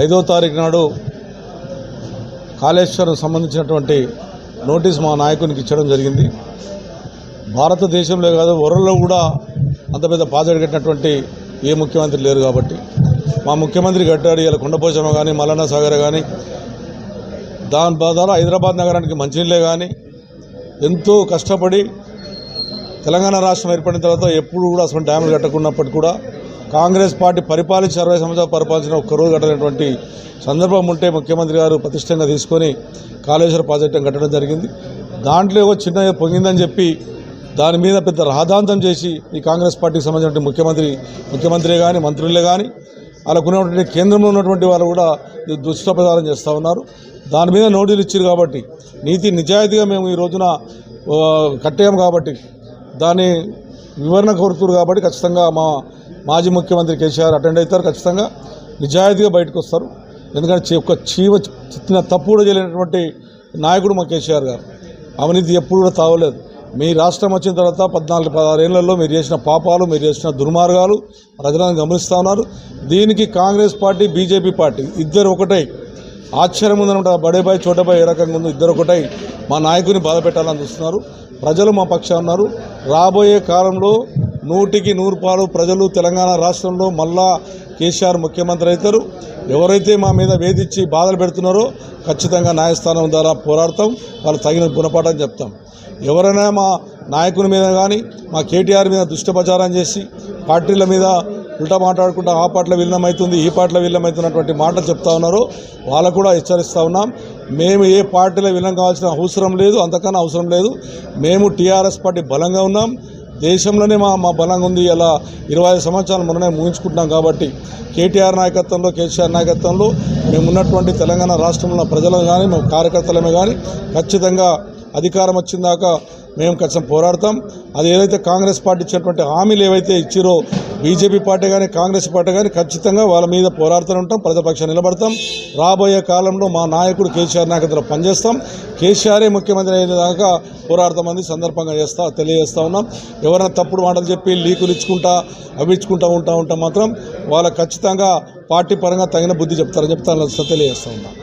ఐదో తారీఖు నాడు కాళేశ్వరం సంబంధించినటువంటి నోటీస్ మా నాయకునికి ఇచ్చడం జరిగింది. భారతదేశంలో కాదు వరల్లో కూడా అంత పెద్ద పాజడి కట్టినటువంటి ఏ ముఖ్యమంత్రి లేరు కాబట్టి. మా ముఖ్యమంత్రి కట్టాడు ఇలా కొండపోచమ్మ కానీ మల్లన్న సాగర్ కానీ దాని ద్వారా హైదరాబాద్ నగరానికి మంచినీళ్ళే కానీ ఎంతో కష్టపడి తెలంగాణ రాష్ట్రం ఏర్పడిన తర్వాత ఎప్పుడు కూడా అసలు డ్యాములు కట్టకున్నప్పటికీ కూడా కాంగ్రెస్ పార్టీ పరిపాలించి అరవై సంవత్సరాలు పరిపాలించిన ఒక్కరోజు కట్టనటువంటి సందర్భం ఉంటే ముఖ్యమంత్రి గారు ప్రతిష్టంగా తీసుకొని కాళేశ్వర ప్రాజెక్టు కట్టడం జరిగింది. దాంట్లో చిన్న పొంగిందని చెప్పి దాని మీద పెద్ద రాధాంతం చేసి ఈ కాంగ్రెస్ పార్టీకి సంబంధించిన ముఖ్యమంత్రి ముఖ్యమంత్రి కానీ మంత్రులే కానీ వాళ్ళకు కేంద్రంలో ఉన్నటువంటి వాళ్ళు కూడా దుష్టప్రచారం చేస్తూ ఉన్నారు. దాని మీద నోటీలు ఇచ్చారు కాబట్టి నీతి నిజాయితీగా మేము ఈ రోజున కట్టాము కాబట్టి దాని వివరణ కోరుతురు కాబట్టి ఖచ్చితంగా మా మాజీ ముఖ్యమంత్రి కేసీఆర్ అటెండ్ అవుతారు ఖచ్చితంగా. నిజాయితీగా బయటకు వస్తారు. ఎందుకంటే ఒక చీవ చిన్న తప్పు కూడా చేయలేనటువంటి నాయకుడు మా కేసీఆర్ గారు. అవినీతి ఎప్పుడు కూడా తావలేదు. మీ రాష్ట్రం వచ్చిన తర్వాత పద్నాలుగు పదహారు ఏళ్ళలో మీరు చేసిన పాపాలు మీరు చేసిన దుర్మార్గాలు ప్రజలను గమనిస్తూ ఉన్నారు. దీనికి కాంగ్రెస్ పార్టీ బీజేపీ పార్టీ ఇద్దరు ఒకటై. ఆశ్చర్యం ఉందనమాట బడేబాయ్ చోటబాయ్ ఏ రకంగా ఉందో ఇద్దరు ఒకటై మా నాయకుని బాధ పెట్టాలని చూస్తున్నారు. ప్రజలు మా పక్షాన ఉన్నారు. రాబోయే కాలంలో నూటికి నూరు పాలు ప్రజలు తెలంగాణ రాష్ట్రంలో మళ్ళా కేసీఆర్ ముఖ్యమంత్రి అవుతారు. ఎవరైతే మా మీద వేధించి బాధలు పెడుతున్నారో ఖచ్చితంగా న్యాయస్థానం ద్వారా పోరాడతాం. వాళ్ళు తగిన గుణపాఠం చెప్తాం. ఎవరైనా మా నాయకుని మీద కానీ మా కేటీఆర్ మీద దుష్టప్రచారం చేసి పార్టీల మీద ఉల్టా మాట్లాడుకుంటా ఆ పాటల విలీనమవుతుంది ఈ పాటల విలీనమవుతున్నటువంటి మాటలు చెప్తా ఉన్నారో వాళ్ళకు కూడా హెచ్చరిస్తూ ఉన్నాం. మేము ఏ పార్టీలో విలీనం కావాల్సిన అవసరం లేదు అంతకన్నా అవసరం లేదు. మేము టీఆర్ఎస్ పార్టీ బలంగా ఉన్నాం. దేశంలోనే మా మా బలంగా ఉంది. ఇలా ఇరవై ఐదు సంవత్సరాలు మనమే ముగించుకుంటున్నాం కాబట్టి కేటీఆర్ నాయకత్వంలో కేసీఆర్ నాయకత్వంలో మేము ఉన్నటువంటి తెలంగాణ రాష్ట్రంలో ప్రజలు కానీ మేము కార్యకర్తలమే కానీ ఖచ్చితంగా అధికారం వచ్చిందాక మేము ఖచ్చితంగా పోరాడతాం. అది ఏదైతే కాంగ్రెస్ పార్టీ ఇచ్చినటువంటి హామీలు ఏవైతే ఇచ్చిరో బీజేపీ పార్టీ కానీ కాంగ్రెస్ పార్టీ కానీ ఖచ్చితంగా వాళ్ళ మీద పోరాడుతూనే ఉంటాం ప్రజాపక్షం నిలబడతాం. రాబోయే కాలంలో మా నాయకుడు కేసీఆర్ నాయకత్వంలో పనిచేస్తాం. కేసీఆరే ముఖ్యమంత్రి అయ్యేదాకా పోరాడతామని సందర్భంగా చేస్తా తెలియజేస్తా ఉన్నాం. ఎవరైనా తప్పుడు మాటలు చెప్పి లీకులు ఇచ్చుకుంటా అవి ఇచ్చుకుంటా ఉంటా ఉంటా మాత్రం వాళ్ళ ఖచ్చితంగా పార్టీ పరంగా తగిన బుద్ధి చెప్తారని చెప్తాను తెలియజేస్తా ఉన్నాం.